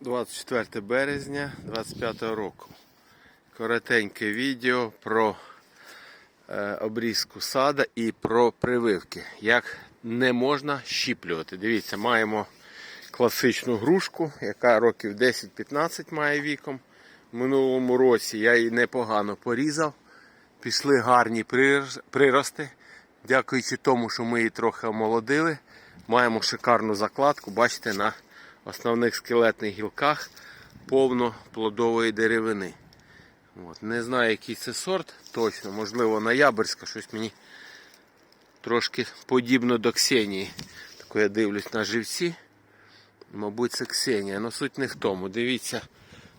24 березня 25 року. Коротеньке відео про е, обрізку сада і про прививки. Як не можна щіплювати. Дивіться, маємо класичну грушку, яка років 10-15 має віком. Минулому році я її непогано порізав. Пішли гарні прирости. Дякуючи тому, що ми її трохи омолодили. Маємо шикарну закладку. Бачите, на основних скелетних гілках повно плодової деревини. От. Не знаю, який це сорт точно, можливо, ноябрьська, щось мені трошки подібно до Ксенії. Тако я дивлюсь на живці. Мабуть, це Ксенія. Но суть не в тому. Дивіться,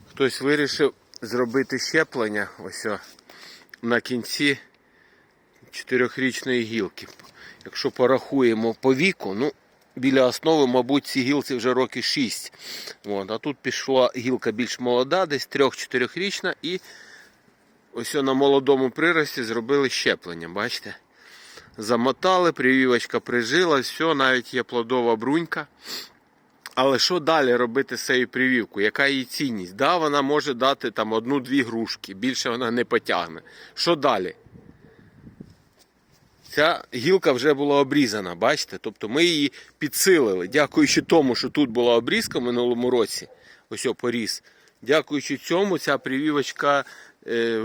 хтось вирішив зробити щеплення ось о, на кінці чотирьохрічної гілки. Якщо порахуємо по віку, ну, біля основи, мабуть, ці гілці вже роки 6. От, а тут пішла гілка більш молода, десь 3-4річна, і ось на молодому прирості зробили щеплення, бачите? Замотали, привівочка прижила, все, навіть є плодова брунька. Але що далі робити з цією привівкою? Яка її цінність? Да, вона може дати там одну-дві грушки, більше вона не потягне. Що далі? Ця гілка вже була обрізана, бачите? Тобто ми її підсилили. Дякуючи тому, що тут була обрізка в минулому році, ось о, поріс. Дякуючи цьому, ця привівочка, е,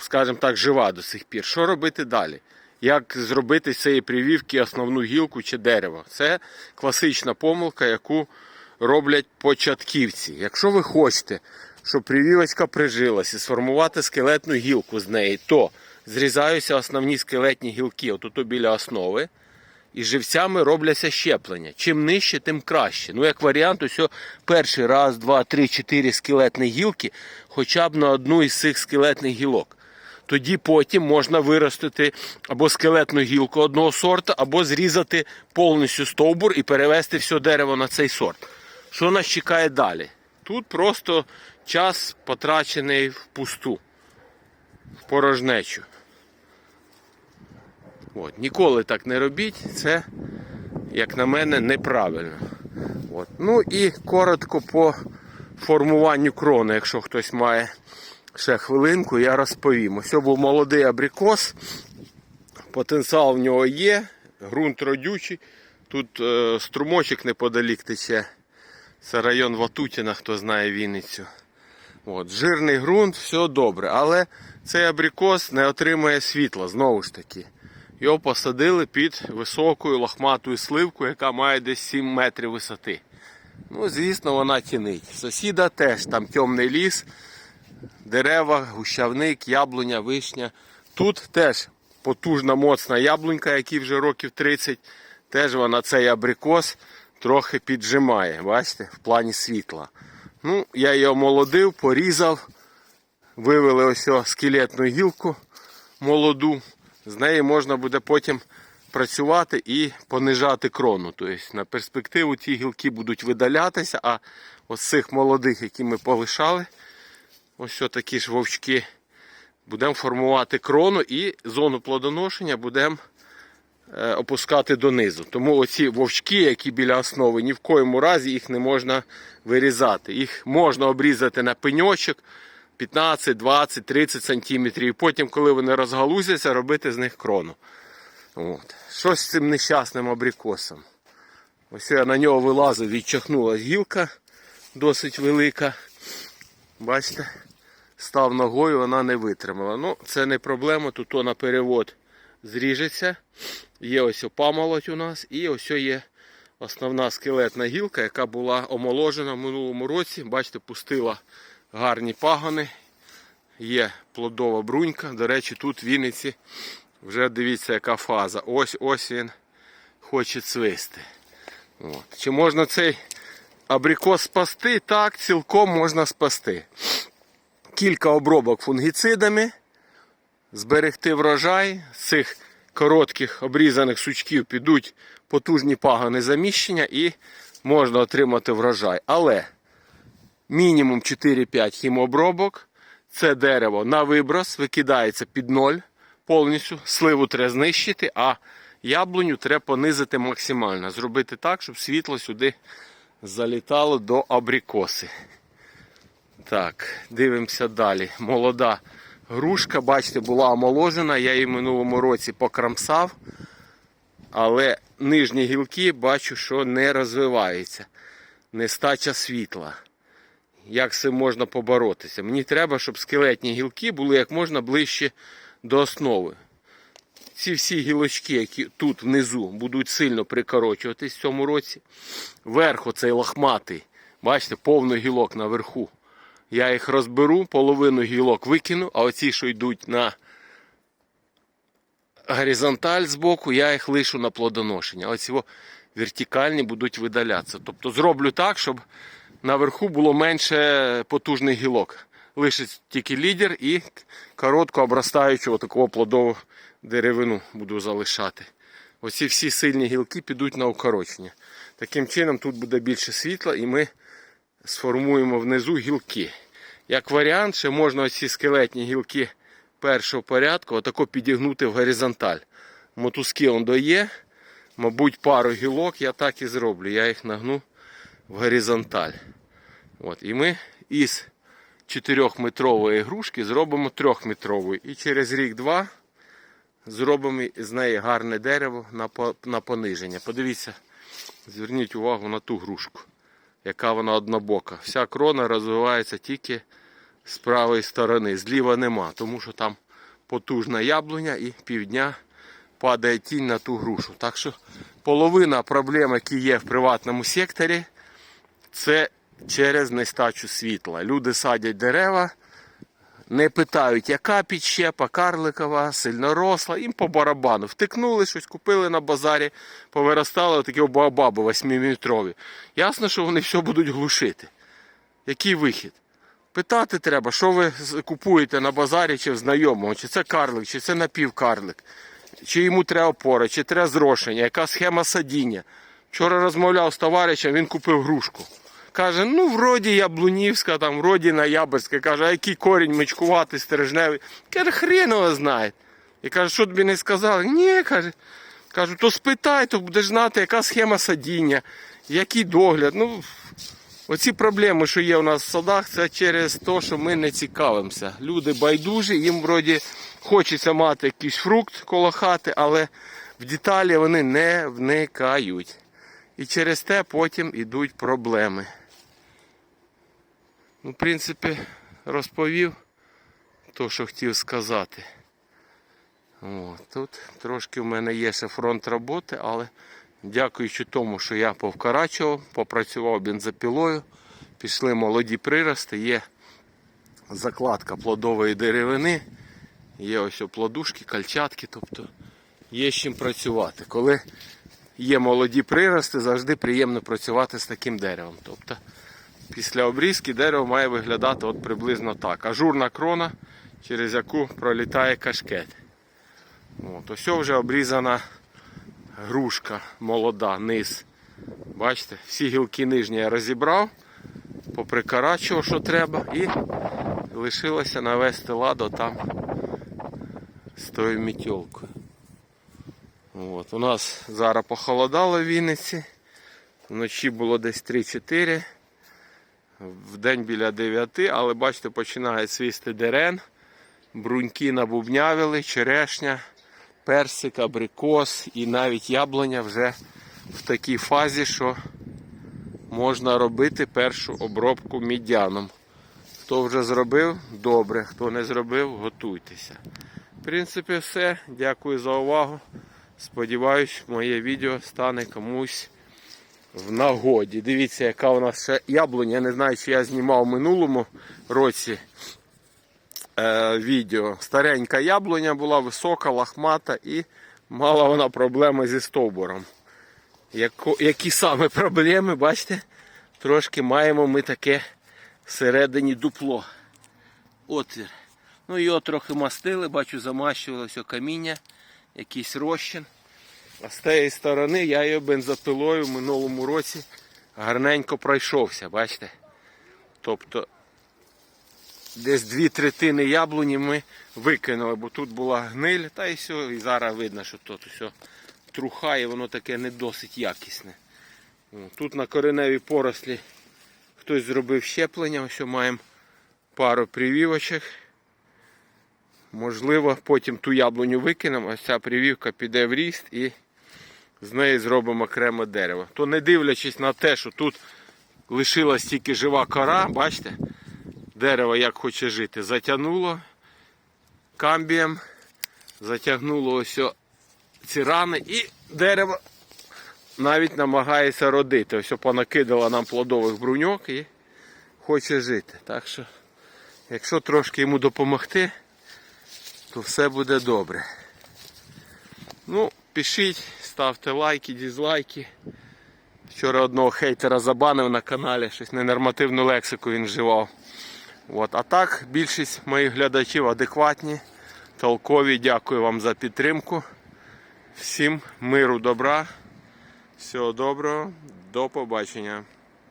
скажімо так, жива до сих пір. Що робити далі? Як зробити з цієї привівки основну гілку чи дерево? Це класична помилка, яку роблять початківці. Якщо ви хочете, щоб привівочка прижилась і сформувати скелетну гілку з неї, то зрізаються основні скелетні гілки, отут біля основи. І живцями робляться щеплення. Чим нижче, тим краще. Ну, як варіант, ось перший раз, два, три, чотири скелетні гілки, хоча б на одну із цих скелетних гілок. Тоді потім можна виростити або скелетну гілку одного сорту, або зрізати повністю стовбур і перевести все дерево на цей сорт. Що нас чекає далі? Тут просто час потрачений впусту, в порожнечу. От, ніколи так не робіть, це, як на мене, неправильно. От. Ну і коротко по формуванню крони, якщо хтось має ще хвилинку, я розповім. Ось був молодий абрикос, потенціал в нього є, ґрунт родючий. Тут е, струмочок неподалік тече. Це район Ватутіна, хто знає Вінницю. От, жирний ґрунт, все добре. Але цей абрикос не отримує світла, знову ж таки. Його посадили під високою лохматою сливкою, яка має десь 7 метрів висоти. Ну, звісно, вона тінить. Сусіда теж там темний ліс, дерева, гущавник, яблуня, вишня. Тут теж потужна моцна яблунька, якій вже років 30. Теж вона цей абрикос трохи піджимає, бачите, в плані світла. Ну, я її омолодив, порізав, вивели ось скелетну гілку молоду. З неї можна буде потім працювати і понижати крону. Тобто на перспективу ті гілки будуть видалятися, а ось цих молодих, які ми полишали, ось такі ж вовчки, будемо формувати крону і зону плодоношення будемо е, опускати донизу. Тому оці вовчки, які біля основи, ні в коєму разі їх не можна вирізати. Їх можна обрізати на пеньочок. 15, 20, 30 сантиметрів. І потім, коли вони розгалузяться, робити з них крону. От. Що з цим нещасним абрикосом? Ось я на нього вилазив, відчахнулась гілка досить велика. Бачите? Став ногою, вона не витримала. Ну, це не проблема, тут на перевод зріжеться. Є ось опамолоть у нас і ось є основна скелетна гілка, яка була омоложена в минулому році. Бачите, пустила гарні пагони, є плодова брунька. До речі, тут в Вінниці вже дивіться, яка фаза. Ось ось він хоче цвисти. От. Чи можна цей абрикос спасти? Так, цілком можна спасти. Кілька обробок фунгіцидами, зберегти врожай. З цих коротких обрізаних сучків підуть потужні пагони заміщення і можна отримати врожай. Але мінімум 4-5 хімобробок. Це дерево на виброс викидається під ноль повністю. Сливу треба знищити, а яблуню треба понизити максимально. Зробити так, щоб світло сюди залітало до абрикоси. Так, дивимося далі. Молода грушка, бачите, була омоложена. Я її в минулому році покрамсав. Але нижні гілки бачу, що не розвиваються. Нестача світла. Як з цим можна поборотися? Мені треба, щоб скелетні гілки були як можна ближче до основи. Ці всі гілочки, які тут внизу будуть сильно прикорочуватись в цьому році. Верх оцей лохматий, бачите, повно гілок наверху. Я їх розберу, половину гілок викину, а оці, що йдуть на горизонталь збоку, я їх лишу на плодоношення. Оці вертикальні будуть видалятися. Тобто зроблю так, щоб наверху було менше потужних гілок. Лишить тільки лідер і коротко обростаючого такого плодового деревину буду залишати. Оці всі сильні гілки підуть на укорочення. Таким чином тут буде більше світла і ми сформуємо внизу гілки. Як варіант, ще можна оці скелетні гілки першого порядку отако підігнути в горизонталь. Мотузки он дає, мабуть, пару гілок я так і зроблю. Я їх нагну в горизонталь. От, і ми із 4-метрової грушки зробимо 3-метрову. І через рік-два зробимо з неї гарне дерево на, по- на пониження. Подивіться, зверніть увагу на ту грушку, яка вона однобока. Вся крона розвивається тільки з правої сторони, зліва нема, тому що там потужна яблуня і півдня падає тінь на ту грушу. Так що половина проблем, які є в приватному секторі, це через нестачу світла. Люди садять дерева, не питають, яка підщепа, карликова, сильноросла, їм по барабану. Втикнули щось, купили на базарі, повиростали такі баобаби 8-метрові. Ясно, що вони все будуть глушити. Який вихід? Питати треба, що ви купуєте на базарі чи в знайомого, чи це карлик, чи це напівкарлик, чи йому треба опора, чи треба зрошення, яка схема садіння. Вчора розмовляв з товаришем, він купив грушку. Каже, ну вроді яблунівська, там, вроді ноябрьська. Каже, а який корінь мечкуватий, стережневий. Каже, хрен його знає. І каже, що тобі не сказали? Ні, каже. Кажу, то спитай, то будеш знати, яка схема садіння, який догляд. Ну, Оці проблеми, що є у нас в садах, це через те, що ми не цікавимося. Люди байдужі, їм вроді хочеться мати якийсь фрукт коло хати, але в деталі вони не вникають. І через те потім йдуть проблеми. Ну, в принципі, розповів то, що хотів сказати. О, тут трошки в мене є ще фронт роботи, але дякуючи тому, що я повкарачував, попрацював бензопілою, пішли молоді прирости, є закладка плодової деревини, є ось плодушки, кальчатки, тобто є з чим працювати. Коли є молоді прирости, завжди приємно працювати з таким деревом. Тобто після обрізки дерево має виглядати от приблизно так. Ажурна крона, через яку пролітає кашкет. От, ось вже обрізана грушка молода, низ. Бачите, всі гілки нижні я розібрав, поприкарачував, що треба, і лишилося навести ладу там з тою мітьолкою. От, у нас зараз похолодало в Вінниці. Вночі було десь 3-4, в день біля 9, але бачите, починає свісти дерен, бруньки набубнявили, черешня персик, абрикос і навіть яблуня вже в такій фазі, що можна робити першу обробку мідяном. Хто вже зробив, добре, хто не зробив, готуйтеся. В принципі, все. Дякую за увагу. Сподіваюсь, моє відео стане комусь в нагоді. Дивіться, яка у нас ще яблуня. Я не знаю, чи я знімав в минулому році е, відео. Старенька яблуня була висока, лахмата і мала вона проблеми зі стовбуром. Яко, які саме проблеми, бачите, трошки маємо ми таке всередині дупло. Отвір. Ну його трохи мастили, бачу, замащувалося каміння, якийсь розчин. А з тієї сторони я його бензопилою в минулому році гарненько пройшовся, бачите? Тобто десь дві третини яблуні ми викинули, бо тут була гниль, та і все, і зараз видно, що тут все труха і воно таке не досить якісне. Тут на кореневій порослі хтось зробив щеплення, ось маємо пару привівочок. Можливо, потім ту яблуню викинемо, ось ця привівка піде в ріст і з неї зробимо окреме дерево. То не дивлячись на те, що тут лишилась тільки жива кора, бачите, дерево як хоче жити, затягнуло камбієм, затягнуло ось ці рани і дерево навіть намагається родити. Ось понакидало нам плодових бруньок і хоче жити. Так що, якщо трошки йому допомогти, то все буде добре. Ну, пишіть, ставте лайки, дізлайки. Вчора одного хейтера забанив на каналі, щось ненормативну лексику він вживав. От. А так, більшість моїх глядачів адекватні, толкові. Дякую вам за підтримку. Всім миру, добра. Всього доброго, до побачення.